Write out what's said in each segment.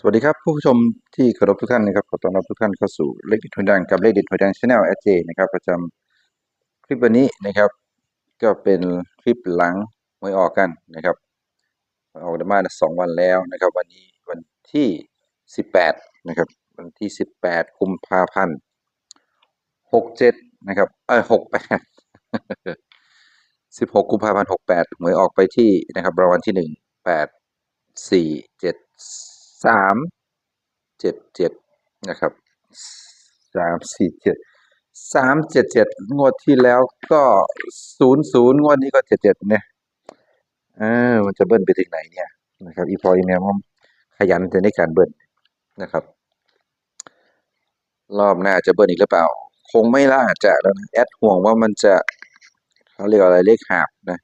สวัสดีครับผู้ชมที่เคารพทุกท่านนะครับขอต้อนรับทุกท่านเข้าสู่เลขเด็ดหวยดังกับเลขเด็ดหวยดังชาแนลแอเจนะครับประจำคลิปวันนี้นะครับ ก็เป็นคลิปหลังหวยออกกันนะครับออกได้มาสองวันแล้วนะครับ วันนี้วันที่สิบแปดนะครับวันที่สิบแปดกุมภาพันธ์หกเจ็ดนะครับเออหกแปดสิบหกกุมภาพันธ์หกแปดหวยออกไปที่นะครับรางวัลที่หนึ่งแปดสี่เจ็ด สามเจ็ดเจ็ดนะครับสามสี่เจ็ดสามเจ็ดเจ็ดงวดที่แล้วก็ศูนย์ศูนย์งวดนี้ก็เจ็ดเจ็ดเนี่ยเออมันจะเบิ้ลไปถึงไหนเนี่ยนะครับ อีพออีแมวมันขยันจะในการเบิ้ลนะครับ รอบหน้าจะเบิ้ลอีกหรือเปล่า คงไม่ล่าจะแล้วนะแอดห่วงว่ามันจะเขาเรียกอะไรเลขหาบนะ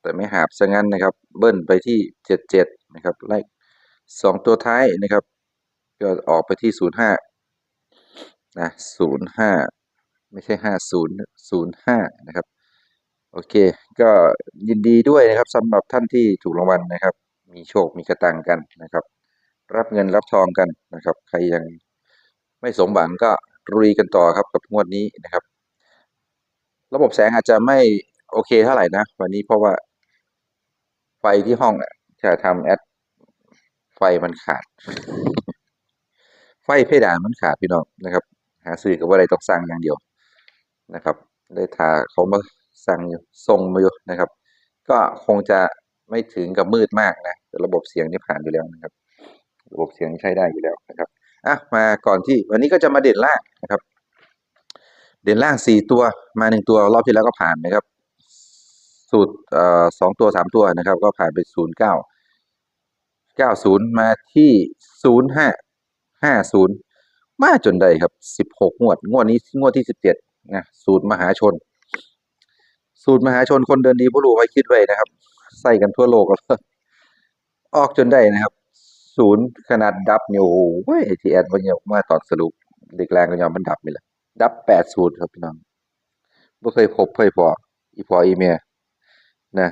แต่ไม่หาบซะงั้นนะครับ เบิ้ลไปที่เจ็ดเจ็ดนะครับไล่ สองตัวท้ายนะครับ ก็ออกไปที่ศูนย์ห้านะศูนย์ห้าไม่ใช่ห้าศูนย์ศูนย์ห้านะครับ โอเค ก็ยินดีด้วยนะครับสำหรับท่านที่ถูกรางวัลนะครับ มีโชคมีกระตังกันนะครับ รับเงินรับทองกันนะครับ ใครยังไม่สมหวังก็รุยกันต่อครับกับงวดนี้นะครับ ระบบแสงอาจจะไม่โอเคเท่าไหร่นะ วันนี้เพราะว่าไฟที่ห้องอะจะทำแอด มันขาด ไฟเพดานมันขาดพี่น้องนะครับ หาซื้อกับว่าอะไรต้องสั่งอย่างเดียวนะครับ ได้ทาเขามาสั่งอยู่ส่งมาอยู่นะครับ ก็คงจะไม่ถึงกับมืดมากนะแต่ระบบเสียงนี่ผ่านอยู่แล้วนะครับ ระบบเสียงใช้ได้อยู่แล้วนะครับอะมาก่อนที่วันนี้ก็จะมาเด่นล่างนะครับ เด่นล่างสี่ตัวมาหนึ่งตัวรอบที่แล้วก็ผ่านนะครับ สูตรสองตัวสามตัวนะครับ ก็ผ่านไปศูนย์เก้า เก้าศูนย์มาที่ศูนย์ห้าห้าศูนย์มาจนได้ครับสิบหกงวด งวดนี้งวดที่สิบเจ็ดนะ สูตรมหาชน สูตรมหาชนคนเดินดีผู้รู้ไว้คิดไว้นะครับ ใส่กันทั่วโลกแล้วออกจนได้นะครับศูนย์ขนาดดับเนี่ยโอ้โหไอทีแอดวันเนี้มาตอนสรุปเด็กแรงก็ยอมมันดับไปเลยดับแปดศูนย์ครับพี่น้องไม่เคยพบเคยพออีพออีเมียนะ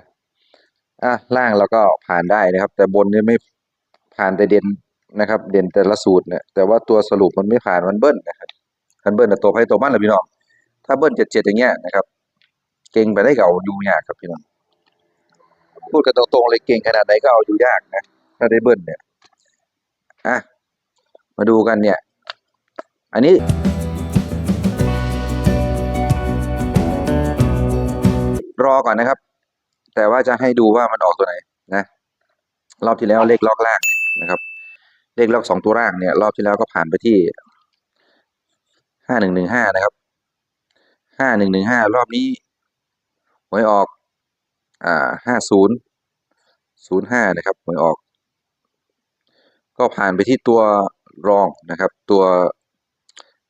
อะล่างเราก็ผ่านได้นะครับ แต่บนเนี่ยไม่ ผ่านแต่เด่นนะครับ เด่นแต่ละสูตรเนี่ยแต่ว่าตัวสรุปมันไม่ผ่านมันเบิ้ลนะครับมันเบิ้ลแต่ตัวให้ตัวมันแหละพี่น้องถ้าเบิ้ลเจ็ดเจ็ดอย่างเงี้ยนะครับ เก่งไปได้เก็เอาอยู่ยากครับพี่น้องพูดกันตรงๆเลยเก่งขนาดไหนก็เอาอยู่ยากนะถ้าได้เบิ้ลเนี่ยอะมาดูกันเนี่ย อันนี้รอก่อนนะครับ แต่ว่าจะให้ดูว่ามันออกตัวไหนนะรอบที่แล้วเลขล็อกล่าง นะครับเลขล็อกสองตัวล่างเนี่ยรอบที่แล้วก็ผ่านไปที่ห้าหนึ่งหนึ่งห้านะครับห้าหนึ่งหนึ่งห้ารอบนี้หวยออกอ่าห้าศูนย์ศูนย์ห้านะครับหวยออก ก็ผ่านไปที่ตัวรองนะครับ ตัว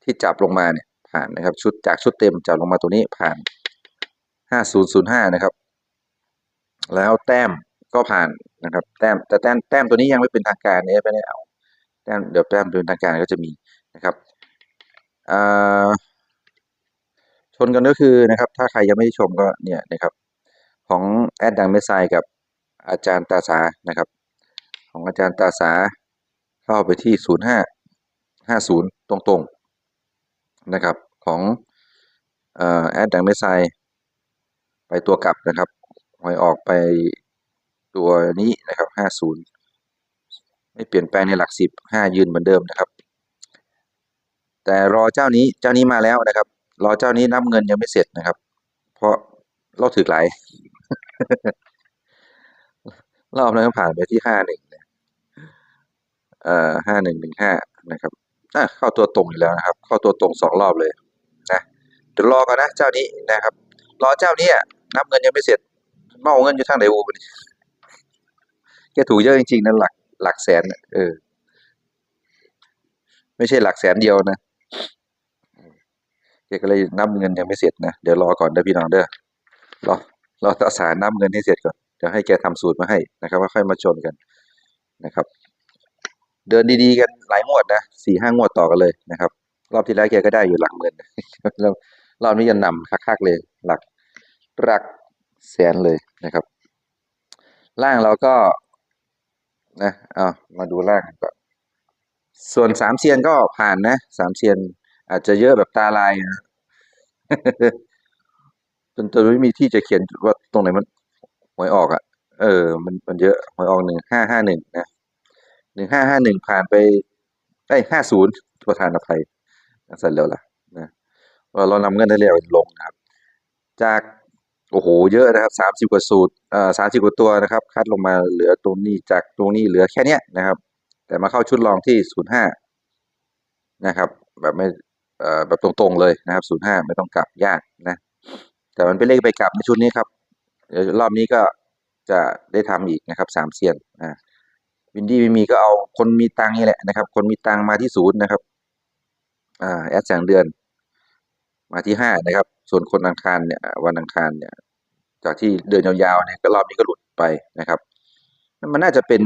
ที่จับลงมาเนี่ยผ่านนะครับชุดจากชุดเต็มจับลงมาตัวนี้ผ่านห้าศูนย์ศูนย์ห้านะครับ แล้วแต้ม ก็ผ่านนะครับ แต้มแต่แต้มแต้มตัวนี้ยังไม่เป็นทางการเนี่ยไม่ได้เอาแต้มเดี๋ยวแต้มเป็นทางการก็จะมีนะครับชนกันก็คือนะครับ ถ้าใครยังไม่ได้ชมก็เนี่ยนะครับ ของแอดดังเมสไซกับอาจารย์ตาสานะครับ ของอาจารย์ตาสาเข้าไปที่ศูนย์ห้าห้าศูนย์ตรงๆนะครับของแอดดังเมสไซไปตัวกลับนะครับหวยออกไป ตัวนี้นะครับห้าศูนย์ไม่เปลี่ยนแปลงในหลักสิบห้ายืนเหมือนเดิมนะครับ แต่รอเจ้านี้เจ้านี้มาแล้วนะครับ รอเจ้านี้นับเงินยังไม่เสร็จนะครับ เพราะเราถือหลายรอบนั้นก็ผ่านไปที่ห้าหนึ่งเอ่อห้าหนึ่งหนึ่งห้านะครับอะเข้าตัวตรงอีกแล้วนะครับ เข้าตัวตรงสองรอบเลยนะเดี๋ยวรอกันนะเจ้านี้นะครับ รอเจ้านี้นับเงินยังไม่เสร็จเมาเอาเงินอยู่ทางไหนโอ้บัดนี้ แกถูกเยอะจริงๆนั่นหลักหลักแสนเออ ไม่ใช่หลักแสนเดียวนะแกก็เลยนับเงินยังไม่เสร็จนะเดี๋ยวรอก่อนเด้อพี่น้องเด้อรอรอตาสารนับเงินให้เสร็จก่อนเดี๋ยวให้แกทำสูตรมาให้นะครับว่าค่อยมาชนกันนะครับ เดินดีๆกันหลายงวดนะสี่ห้างวดต่อกันเลยนะครับ รอบที่แล้วแกก็ได้อยู่หลักหมื่นแล้วรอบนี้จะนำคักๆเลย หลักหลักแสนเลยนะครับ ล่างเราก็ นะเอามาดูล่างกันก่อนส่วนสามเซียนก็ผ่านนะสามเซียนอาจจะเยอะแบบตาลายนะจนจนไม่มีที่จะเขียนว่าตรงไหนมันหวยออกอะ่ะ เออ มันมันเยอะหวยออกหนึ่งห้าห้าหนึ่งนะหนึ่งห้าห้าหนึ่งผ่านไปได้ห้าศูนย์ประธานอภัยเสร็จแล้วล่ะนะว่าเรานำเงินได้เร็วลงนะครับ จาก โอ้โห เยอะนะครับสามสิบกว่าสูตรอ่อสามสิบกว่าตัวนะครับ คัดลงมาเหลือตรงนี้จากตรงนี้เหลือแค่เนี้ยนะครับ แต่มาเข้าชุดรองที่ศูนย์ห้านะครับ แบบไม่เอ่อแบบตรงๆเลยนะครับศูนย์ห้าไม่ต้องกลับยากนะ แต่มันเป็นเลขไปกลับในชุดนี้ครับเดี๋ยวรอบนี้ก็จะได้ทำอีกนะครับสามเซียนอ่าวินดี้ไม่มีก็เอาคนมีตังนี่แหละนะครับ คนมีตังมาที่ศูนย์นะครับอ่าแอดแสงเดือน มาที่ห้านะครับ ส่วนคนอังคารเนี่ยวันอังคารเนี่ยจากที่เดินยาวๆเนี่ยก็รอบนี้ก็หลุดไปนะครับ มันน่าจะเป็น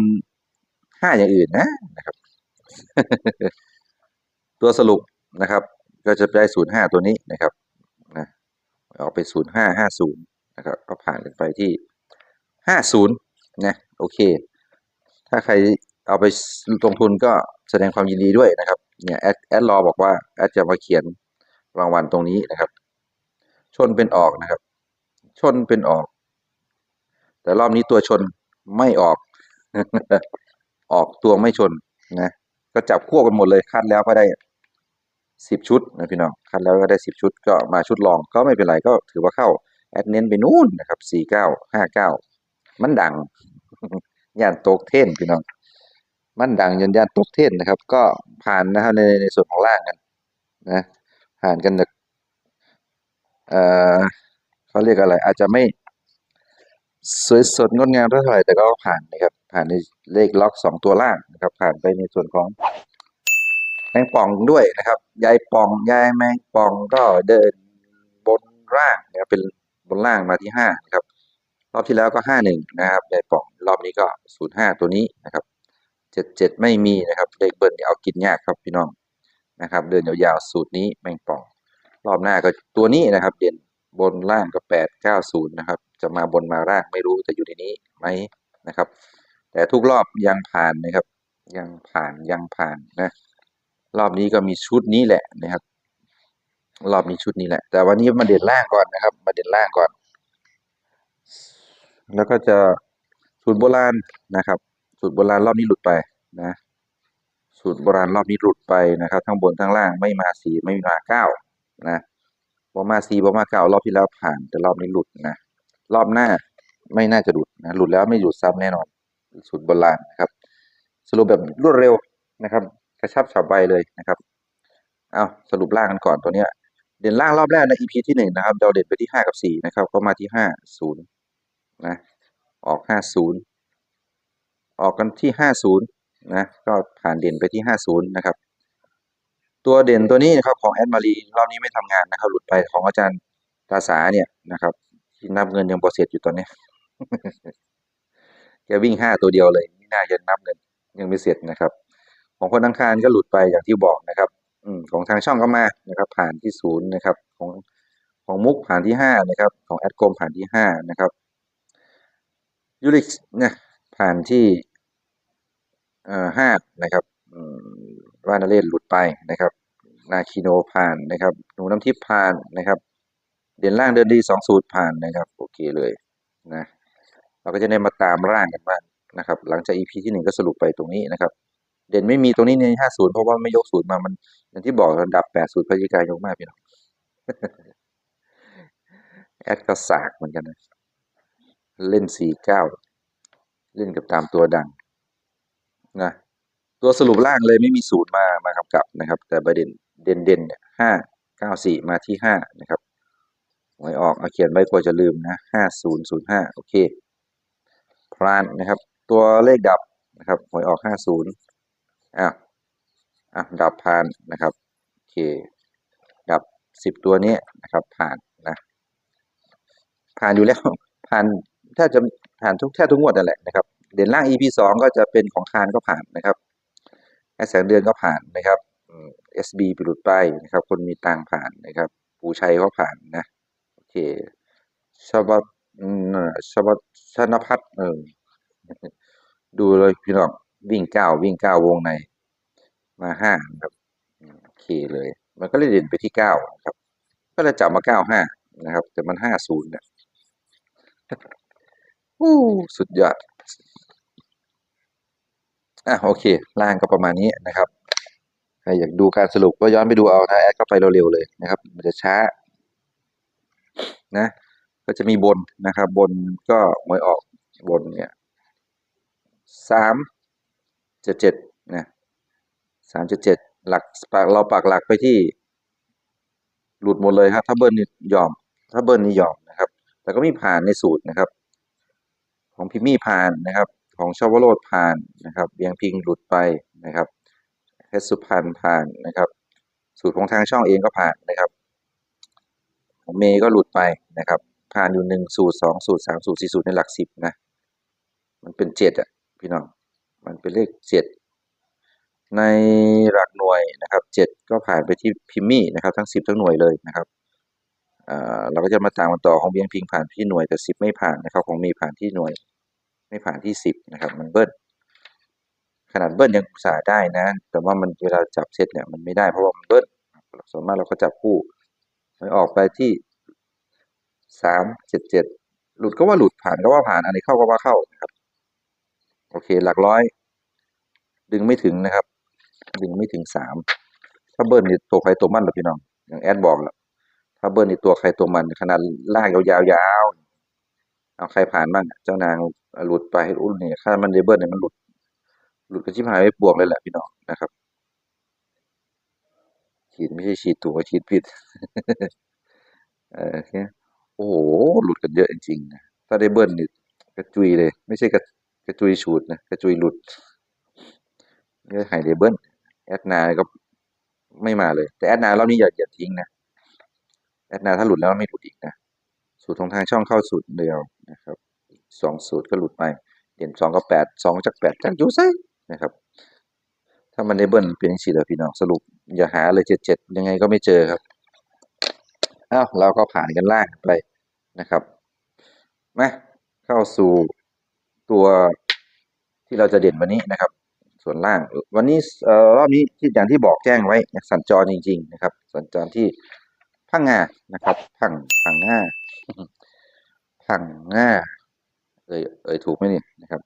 ห้าอย่างอื่นนะนะครับ ตัวสรุปนะครับ ก็จะได้ศูนย์ห้าตัวนี้นะครับนะออกไปศูนย์ห้าห้าศูนย์นะครับ ก็ผ่านกันไปที่ห้าศูนย์นะโอเค ถ้าใครเอาไปลงทุนก็แสดงความยินดีด้วยนะครับ เนี่ยแอดแอดรอบอกว่าแอดจะมาเขียนรางวัลตรงนี้นะครับ ชนเป็นออกนะครับ ชนเป็นออก แต่รอบนี้ตัวชนไม่ออก ออกตัวไม่ชนนะก็จับคู่กันหมดเลยคัดแล้วก็ได้สิบชุดนะพี่น้องคัดแล้วก็ได้สิบชุด ก็มาชุดรองก็ไม่เป็นไรก็ถือว่าเข้าแอดเน้นไปนู่นนะครับสี่เก้าห้าเก้ามันดังย่านโตกเท่นพี่น้องมันดังยันย่านตกเทนนะครับ ก็ผ่านนะครับในในส่วนของล่างกันนะผ่านกันแบบ เอ่อเขาเรียกอะไร อาจจะไม่สวยสดงดงามเท่าไหร่แต่ก็ผ่านนะครับ ผ่านในเลขล็อกสองตัวล่างนะครับ ผ่านไปในส่วนของแมงป่องด้วยนะครับยายป่องยายแมงป่องก็เดินบนล่างนะครับเป็นบนล่างมาที่ห้านะครับรอบที่แล้วก็ห้าหนึ่งนะครับยายป่องรอบนี้ก็ศูนย์ห้าตัวนี้นะครับเจ็ดเจ็ดไม่มีนะครับเลขเบิ้ลเนี่ยเอากินยากครับพี่น้องนะครับ เดินยาวๆสูตรนี้แมงป่อง รอบหน้าก็ตัวนี้นะครับ เด่นบนล่างก็แปดเก้าศูนย์นะครับ จะมาบนมาล่างไม่รู้จะอยู่ในนี้ไหมนะครับ แต่ทุกรอบยังผ่านนะครับ ยังผ่านยังผ่านนะ รอบนี้ก็มีชุดนี้แหละนะครับ รอบนี้ชุดนี้แหละ แต่วันนี้มาเด่นล่างก่อนนะครับ มาเด่นล่างก่อน แล้วก็จะสูตรโบราณนะครับ สูตรโบราณรอบนี้หลุดไปนะ สูตรโบราณรอบนี้หลุดไปนะครับทั้งบนทั้งล่างไม่มาสี่ไม่มาเก้า นะบอมาสี่บอมาเก้ารอบที่แล้วผ่าน แต่รอบนี้หลุดนะ รอบหน้าไม่น่าจะหลุดนะหลุดแล้วไม่หลุดซ้ำแน่นอนสูตรโบราณนะครับ สรุปแบบรวดเร็วนะครับ กระชับฉับไวเลยนะครับเอาสรุปล่างกันก่อนตัวเนี้ย เด่นล่างรอบแรกใน EP ที่หนึ่งนะครับเราเด่นไปที่ห้ากับสี่นะครับก็มาที่ห้าศูนย์นะออกห้าศูนย์ออกกันที่ห้าศูนย์นะก็ผ่านเด่นไปที่ห้าศูนย์นะครับ ตัวเด่นตัวนี้นะครับของแอดมารีรอบนี้ไม่ทำงานนะครับ หลุดไปของอาจารย์ตาสาเนี่ยนะครับที่นับเงินยังโปรเซสอยู่ตอนนี้แกวิ่งห้าตัวเดียวเลยไม่น่าจะนับเงินยังไม่เสร็จนะครับ ของคนอังคารก็หลุดไปอย่างที่บอกนะครับ อืของทางช่องก็มานะครับ ผ่านที่ศูนย์นะครับ ของของมุกผ่านที่ห้านะครับ ของแอดโกมผ่านที่ห้านะครับยูริกเนี่ยผ่านที่เอ่อห้านะครับ ว่านาเลนหลุดไปนะครับ นาคิโนผ่านนะครับ หนูน้ำทิพย์ผ่านนะครับ เด่นล่างเดินดีสองสูตรผ่านนะครับ โอเคเลยนะเราก็จะได้มาตามร่างกันบ้างนะครับ หลังจาก EP ที่หนึ่งก็สรุปไปตรงนี้นะครับ เด่นไม่มีตรงนี้ในห้าศูนย์เพราะว่าไม่ยกศูนย์มามัน อย่างที่บอกระดับแปดศูนย์พยิกายกมากพี่น้องแอดก็สากเหมือนกันนะเล่นสี่เก้าเล่นกับตามตัวดังนะ ตัวสรุปล่างเลยไม่มีศูนย์มามากำกับนะครับ แต่ประเด็นเด่นเด่นเนี่ยห้าเก้าสี่มาที่ห้านะครับหวยออกเอาเขียนไว้กลัวจะลืมนะห้าศูนย์ศูนย์ห้าโอเคพรานนะครับ ตัวเลขดับนะครับหวยออกห้าศูนย์อ้าวอะดับพรานนะครับโอเคดับสิบตัวนี้นะครับ ผ่านนะผ่านอยู่แล้วผ่านถ้าจะผ่านทุกแทบทุกงวดนั่นแหละนะครับ เด่นล่าง EP สองก็จะเป็นของคานก็ผ่านนะครับ แอสแสงเดือนก็ผ่านนะครับอืม SB ไปหลุดไปนะครับ คนมีตังค์ผ่านนะครับ ปูชัยก็ผ่านนะ โอเคชบับอืมชบับชนพัฒน์เออดูเลยพี่น้องวิ่งเก้าวิ่งเก้าวงในมาห้านะครับอืมโอเคเลย มันก็เลยเด่นไปที่เก้านะครับ ก็เลยจับมาเก้าห้านะครับ แต่มันห้าศูนย์เนี่ยอู้สุดยอด อะโอเค ล่างก็ประมาณนี้นะครับใครอยากดูการสรุปก็ย้อนไปดูเอานะแอดเข้าไปเร็วๆเลยนะครับ มันจะช้า นะ ก็จะมีบนนะครับ บนก็หวยออกบนเนี่ยสามเจ็ดเจ็ดนะสามเจ็ดเจ็ดหลักเราปักหลักไปที่ หลุดหมดเลยครับ ถ้าเบิ้ลนี่ยอม ถ้าเบิ้ลนี่ยอมนะครับ แต่ก็มีผ่านในสูตรนะครับ ของพิมมี่ผ่านนะครับ ของชาวโรดผ่านนะครับเบียงพิงหลุดไปนะครับเพชรสุพรรณผ่านนะครับ สูตรของทางช่องเองก็ผ่านนะครับของเมย์ก็หลุดไปนะครับ ผ่านอยู่หนึ่งสูตรสองสูตรสามสูตรสี่สูตรในหลักสิบนะมันเป็นเจ็ดอะพี่น้องมันเป็นเลขเจ็ดในหลักหน่วยนะครับเจ็ดก็ผ่านไปที่พิมมี่นะครับ ทั้งสิบทั้งหน่วยเลยนะครับเอ่อเราก็จะมาตามกันต่อของเบียงพิงผ่านที่หน่วยแต่สิบไม่ผ่านนะครับของเมย์ผ่านที่หน่วย ไม่ผ่านที่สิบนะครับ มันเบิ้ลขนาดเบิ้ลยังอุตส่าห์ได้นะ แต่ว่ามันเวลาจับเซตเนี่ยมันไม่ได้เพราะว่ามันเบิ้ลส่วนมากเราก็จับคู่มันออกไปที่สามเจ็ดเจ็ดหลุดก็ว่าหลุดผ่านก็ว่าผ่านอันนี้เข้าก็ว่าเข้านะครับ โอเคหลักร้อย ดึงไม่ถึงนะครับ ดึงไม่ถึงสามถ้าเบิ้ลนี่ตัวใครตัวมันหรอพี่น้องอย่างแอดบอกแล้วถ้าเบิ้ลนี่ตัวใครตัวมันขนาดลากยาวๆ เอาใครผ่านบ้างเจ้านางหลุดไปอุ้นนี่ถ้ามันได้เบิลเนี่ยมันหลุด หลุดกันชิบหายไม่ปวกเลยแหละพี่น้องนะครับฉีดไม่ใช่ฉีดถูกฉีดผิดเออโอเคโอ้โหหลุดกันเยอะจริงๆนะถ้าได้เบิ้ลนี่กระจุยเลย ไม่ใช่กระกระจุยฉูดนะกระจุยหลุดนี่ไฮเดเบิลแอดนาก็ไม่มาเลย แต่แอดนารอบนี้อย่าอย่าทิ้งนะแอดนาถ้าหลุดแล้วไม่หลุดอีกนะสูตรของทางช่องเข้าสูตรเดียว สองสูตรก็หลุดไป เด่นสองกับแปดสองจากแปดจากอยูไซนะครับ ถ้ามันได้เบิ้ลเป็นสี่เลยพี่น้องสรุป อย่าหาเลยเจ็ดเจ็ดยังไงก็ไม่เจอครับอ้าวเราก็ผ่านกันล่างไปนะครับมาเข้าสู่ตัวที่เราจะเด่นวันนี้นะครับ ส่วนล่างวันนี้เอ่อรอบนี้ที่อย่างที่บอกแจ้งไว้สัญจรจริง ๆ นะครับ สัญจรที่พังงานะครับ พังพังงาพังงา เอ่ยเอ่ยถูกไหมนี่นะครับ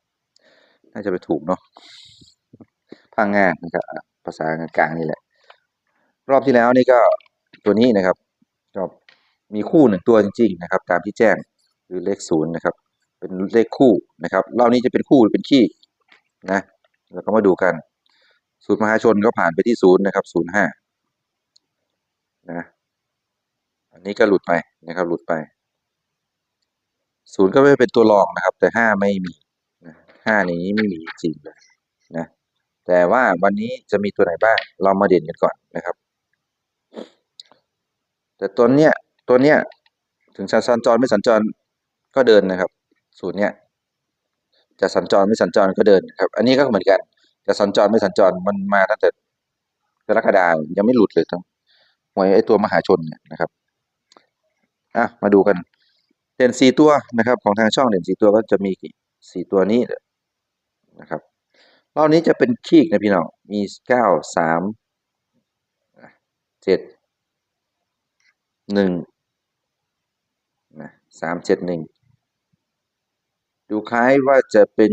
น่าจะไปถูกเนาะพังงานะครับ ภาษากลางนี่แหละ รอบที่แล้วนี่ก็ตัวนี้นะครับก็มีคู่หนึ่งตัวจริง ๆ นะครับ ตามที่แจ้งคือเลขศูนย์นะครับ เป็นเลขคู่นะครับ รอบนี้จะเป็นคู่หรือเป็นขี้นะเราก็มาดูกันสูตรมหาชนก็ผ่านไปที่ศูนย์นะครับศูนย์ห้านะ อันนี้ก็หลุดไปนะครับ หลุดไป ศูนย์ก็ไม่เป็นตัวรองนะครับ แต่ห้าไม่มีห้าในนี้ไม่มีจริงเลยนะแต่ว่าวันนี้จะมีตัวไหนบ้าง เรามาเด่นกันก่อนนะครับ แต่ตัวเนี้ยตัวเนี้ยถึงจะสัญจรไม่สัญจรก็เดินนะครับสูตรเนี้ยจะสัญจรไม่สัญจรก็เดินครับ อันนี้ก็เหมือนกันจะสัญจรไม่สัญจรมันมาตั้งแต่กรกฎาคมยังไม่หลุดเลยทั้งหวยไอ้ตัวมหาชนเนี่ยนะครับอะมาดูกัน เด่นสี่ตัวนะครับ ของทางช่องเด่นสี่ตัวก็จะมีสี่ตัวนี้นะครับรอบนี้จะเป็นคีกนะพี่น้องมีเก้าสามเจ็ดหนึ่งนะสามเจ็ดหนึ่งดูคล้ายว่าจะเป็น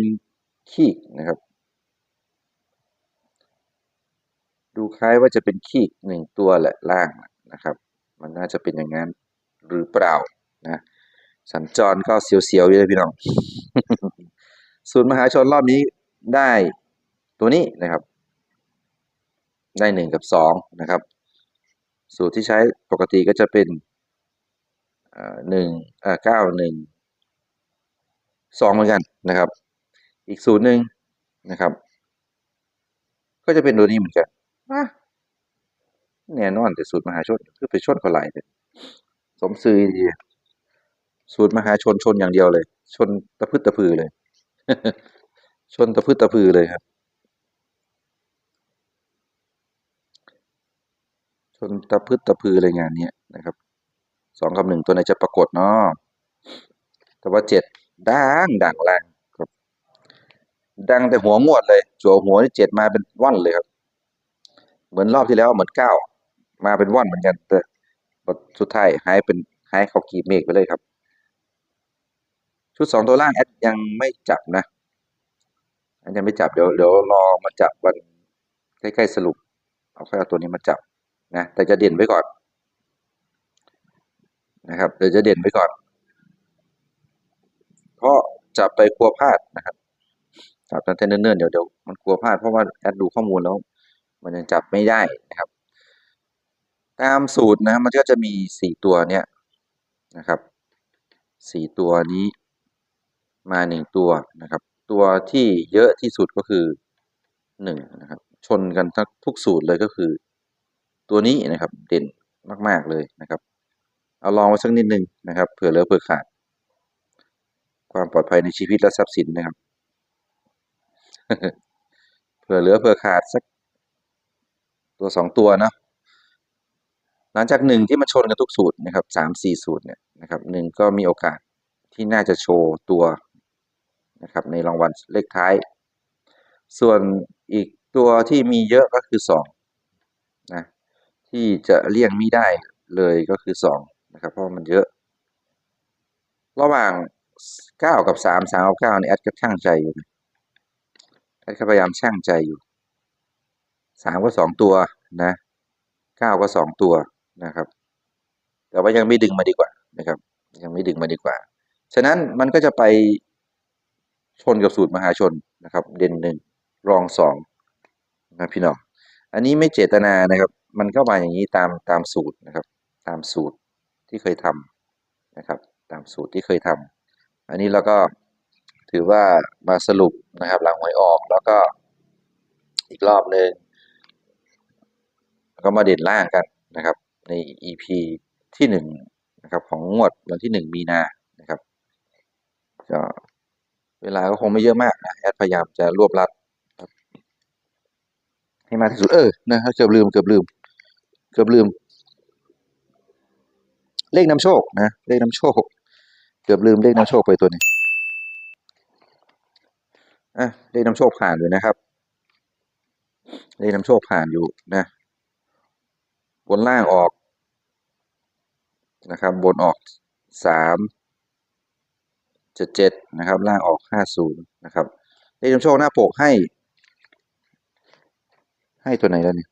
คีกนะครับ ดูคล้ายว่าจะเป็นคีกหนึ่งตัวแหละล่างนะครับ มันน่าจะเป็นอย่างนั้นหรือเปล่านะ สัญจรก็เสียวๆอยู่เลยพี่น้องศูนย์มหาชนรอบนี้ได้ตัวนี้นะครับ ได้หนึ่งกับสองนะครับ สูตรที่ใช้ปกติก็จะเป็นหนึ่งเก้าหนึ่งสองเหมือนกันนะครับ อีกสูตรหนึ่งนะครับ ก็จะเป็นตัวนี้เหมือนกันแน่นอนแต่สูตรมหาชนคือไปชนเขาหลายเลยสมซื้อดี สูตรมหาชนชนอย่างเดียวเลย ชนตะพึดตะพือเลย ชนตะพึดตะพือเลยครับ ชนตะพึดตะพือเลยงานนี้นะครับสองกับหนึ่งตัวไหนจะปรากฏเนาะแต่ว่าเจ็ดดังดังแรงครับ ดังแต่หัวงวดเลยจั่วหัวนี่เจ็ดมาเป็นว่อนเลยครับ เหมือนรอบที่แล้วเหมือนเก้ามาเป็นว่อนเหมือนกันแต่สุดท้ายหายเป็นหายเขากีบเมฆไปเลยครับ ชุดสองตัวล่างแอดยังไม่จับนะแอดยังไม่จับเดี๋ยวเดี๋ยวรอมาจับวันใกล้ๆสรุป เอาแค่เอาตัวนี้มาจับนะแต่จะเด่นไว้ก่อนนะครับเดี๋ยวจะเด่นไว้ก่อน เพราะจับไปกลัวพลาดนะครับจับตั้งแต่เนิ่นๆเดี๋ยวเดี๋ยวมันกลัวพลาดเพราะว่าแอดดูข้อมูลแล้ว มันยังจับไม่ได้นะครับ ตามสูตรนะมันก็จะมีสี่ตัวเนี้ยนะครับสี่ตัวนี้ มาหนึ่งตัวนะครับ ตัวที่เยอะที่สุดก็คือหนึ่งนะครับ ชนกันทั้งทุกสูตรเลยก็คือ ตัวนี้นะครับเด่นมาก ๆ เลยนะครับ เอาลองไว้สักนิดนึงนะครับเผื่อเหลือเผื่อขาด ความปลอดภัยในชีวิตและทรัพย์สินนะครับ เผื่อเหลือเผื่อขาดสักตัวสองตัวนะหลังจากหนึ่งที่มันชนกันทุกสูตรนะครับสามสี่สูตรเนี่ยนะครับหนึ่งก็มีโอกาสที่น่าจะโชว์ตัว นะครับในรางวัลเลขท้าย ส่วนอีกตัวที่มีเยอะก็คือสองนะที่จะเลี่ยงไม่ได้เลยก็คือสองนะครับเพราะมันเยอะ ระหว่างเก้ากับสามสามกับเก้านี่แอดก็ช่างใจอยู่แอดก็พยายามช่างใจอยู่สามก็สองตัวนะเก้าก็สองตัวนะครับ แต่ว่ายังไม่ดึงมาดีกว่านะครับยังไม่ดึงมาดีกว่า ฉะนั้นมันก็จะไป ชนกับสูตรมหาชนนะครับ เด่นหนึ่งรองสองนะพี่น้องอันนี้ไม่เจตนานะครับ มันก็มาอย่างนี้ตามตามสูตรนะครับ ตามสูตรที่เคยทำนะครับ ตามสูตรที่เคยทำอันนี้เราก็ถือว่ามาสรุปนะครับ หลังหวยออกแล้วก็อีกรอบหนึ่งก็มาเด่นล่างกันนะครับ ใน EP ที่หนึ่งนะครับของงวดวันที่หนึ่งมีนานะครับก็ เวลาก็คงไม่เยอะมากนะแอดพยายามจะรวบรัดให้มากที่สุดเออนะเกือบลืมเกือบลืม เกือบลืม เลขนำโชคนะเลขนำโชค เกือบลืมเลขนำโชคไปตัวนี้อะเลขนำโชคผ่านอยู่นะครับเลขนำโชคผ่านอยู่นะบนล่างออกนะครับบนออกสาม เจ็ดเจ็ดนะครับ ล่างออกห้าศูนย์นะครับเลขนำโชคหน้าปกให้ ให้ตัวไหนแล้วเนี่ย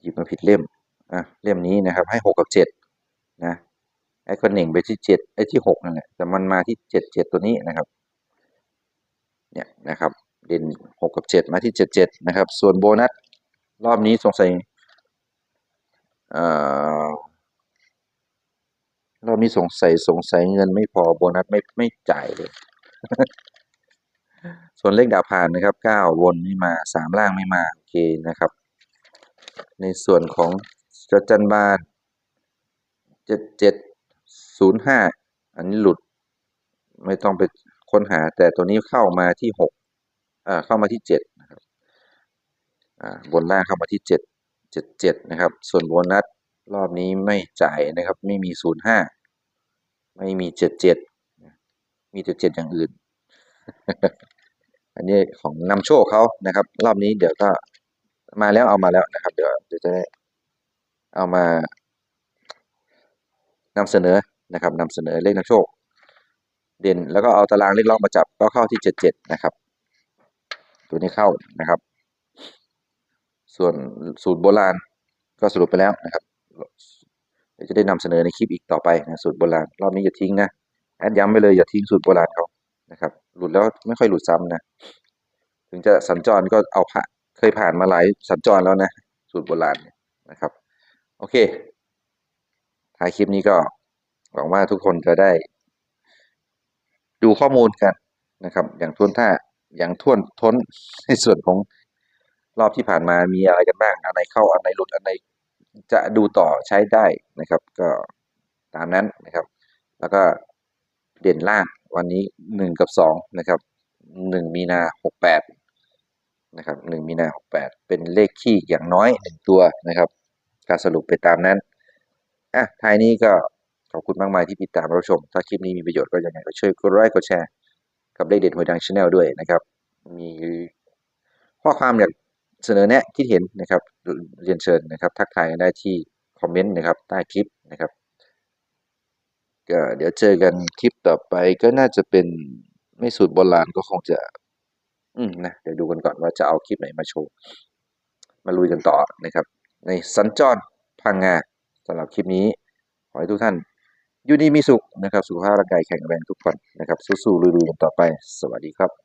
หยิบมาผิดเล่มอะเล่มนี้นะครับ ให้หกกับเจ็ดนะไอ้คนหนึ่งไปที่เจ็ดไอ้ที่หกนั่นแหละแต่มันมาที่เจ็ดเจ็ดตัวนี้นะครับ เนี่ยนะครับ เด่นหกกับเจ็ดมาที่เจ็ดเจ็ดนะครับ ส่วนโบนัสรอบนี้สงสัยเอ่อ รอบนี้สงสัยสงสัยเงินไม่พอโบนัสไม่ไม่จ่ายเลย ส่วนเลขดาวผ่านนะครับเก้าวนไม่มาสามล่างไม่มาโอเคนะครับ ในส่วนของจัจันบาลเจ็ดเจ็ดศูนย์ห้าอันนี้หลุด ไม่ต้องไปค้นหา แต่ตัวนี้เข้ามาที่หกอ่าเข้ามาที่เจ็ดนะครับอ่าบนล่างเข้ามาที่เจ็ดเจ็ดเจ็ดนะครับ ส่วนโบนัสรอบนี้ไม่จ่ายนะครับ ไม่มีศูนย์ห้า ไม่มีเจ็ดเจ็ดมีแต่เจ็ดอย่างอื่น อันนี้ของนำโชคเขานะครับ รอบนี้เดี๋ยวก็มาแล้วเอามาแล้วนะครับ เดี๋ยวเดี๋ยวจะได้เอามานำเสนอนะครับนำเสนอเลขนำโชค เด่นแล้วก็เอาตารางเลขล็อกมาจับก็เข้าที่เจ็ดเจ็ดนะครับ ตัวนี้เข้านะครับ ส่วนสูตรโบราณก็สรุปไปแล้วนะครับ ยวจะได้นำเสนอในคลิปอีกต่อไปนะสูตรโบราณรอบนี้อย่าทิ้งนะแอดย้ำไปเลยอย่าทิ้งสูตรโบราณเขานะครับ หลุดแล้วไม่ค่อยหลุดซ้ำนะ ถึงจะสัญจรก็เอาผ่านเคยผ่านมาหลายสัญจรแล้วนะ สูตรโบราณเนี่ยนะครับ โอเคท้ายคลิปนี้ก็หวังว่าทุกคนจะได้ ดูข้อมูลกันนะครับ อย่างท่วนท่าอย่างท่วนท้นในส่วนของรอบที่ผ่านมามีอะไรกันบ้างอันไหนเข้าอันไหนหลุดอันไหน จะดูต่อใช้ได้นะครับ ก็ตามนั้นนะครับ แล้วก็เด่นล่างวันนี้หนึ่งกับสองนะครับหนึ่งมีนาหกแปดนะครับหนึ่งมีนาหกแปดเป็นเลขขี้อย่างน้อยหนึ่งตัวนะครับ การสรุปไปตามนั้น อะท้ายนี้ก็ขอบคุณมากมายที่ติดตามรับชม ถ้าคลิปนี้มีประโยชน์ก็ยังไงก็ช่วยกดไลค์กดแชร์ กับเลขเด็ดหวยดังชาแนลด้วยนะครับ มีข้อความอยาก เสนอแนะคิดเห็นนะครับเรียนเชิญนะครับ ทักทายกันได้ที่คอมเมนต์นะครับใต้คลิปนะครับก็เดี๋ยวเจอกันคลิปต่อไปก็น่าจะเป็นไม่สูตรโบราณก็คงจะ อืมนะเดี๋ยวดูกันก่อนว่าจะเอาคลิปไหนมาโชว์ มาลุยกันต่อนะครับ ในสัญจรพังงาสำหรับคลิปนี้ ขอให้ทุกท่านอยู่ดีมีสุขนะครับ สุขภาพร่างกายแข็งแรงทุกคนนะครับ สู้ๆลุยๆกันต่อไป สวัสดีครับ